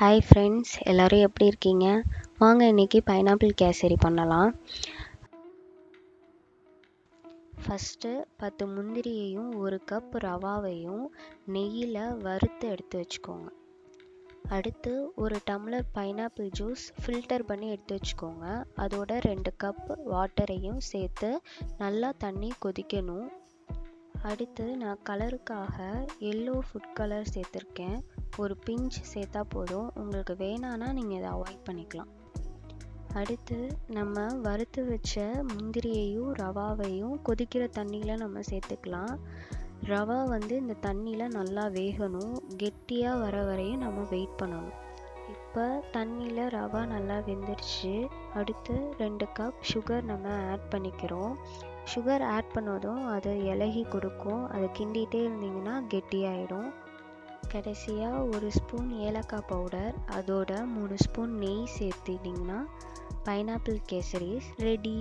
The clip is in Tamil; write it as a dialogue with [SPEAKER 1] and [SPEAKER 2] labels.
[SPEAKER 1] ஹாய் ஃப்ரெண்ட்ஸ் எல்லோரும் எப்படி இருக்கீங்க? வாங்க இன்றைக்கி பைனாப்பிள் கேசரி பண்ணலாம். ஃபஸ்ட்டு பத்து முந்திரியையும் ஒரு கப் ரவாவையும் நெய்யில் வறுத்து எடுத்து வச்சுக்கோங்க. அடுத்து ஒரு டம்ளர் பைனாப்பிள் ஜூஸ் ஃபில்டர் பண்ணி எடுத்து வச்சுக்கோங்க. அதோட ரெண்டு கப் வாட்டரையும் சேர்த்து நல்லா தண்ணி கொதிக்கணும். அடுத்து நான் கலருக்காக எல்லோ ஃபுட் கலர் சேர்த்துருக்கேன். ஒரு பிஞ்ச் சேர்த்தா போதும். உங்களுக்கு வேணான்னா நீங்கள் இதை அவாய்ட் பண்ணிக்கலாம். அடுத்து நம்ம வறுத்து வச்ச முந்திரியையும் ரவாவையும் கொதிக்கிற தண்ணியில் நம்ம சேர்த்துக்கலாம். ரவா வந்து இந்த தண்ணியில் நல்லா வேகணும். கெட்டியாக வர வரையும் நம்ம வெயிட் பண்ணணும். இப்போ தண்ணியில் ரவா நல்லா வெந்துருச்சு. அடுத்து ரெண்டு கப் சுகர் நம்ம ஆட் பண்ணிக்கிறோம். சுகர் ஆட் பண்ணதும் அது இலகி கொடுக்கும். அதை கிண்டிகிட்டே இருந்தீங்கன்னா கெட்டியாயிடும். கடைசியாக ஒரு ஸ்பூன் ஏலக்காய் பவுடர் அதோட மூணு ஸ்பூன் நெய் சேர்த்துட்டிங்கன்னா பைனாப்பிள் கேசரிஸ் ரெடி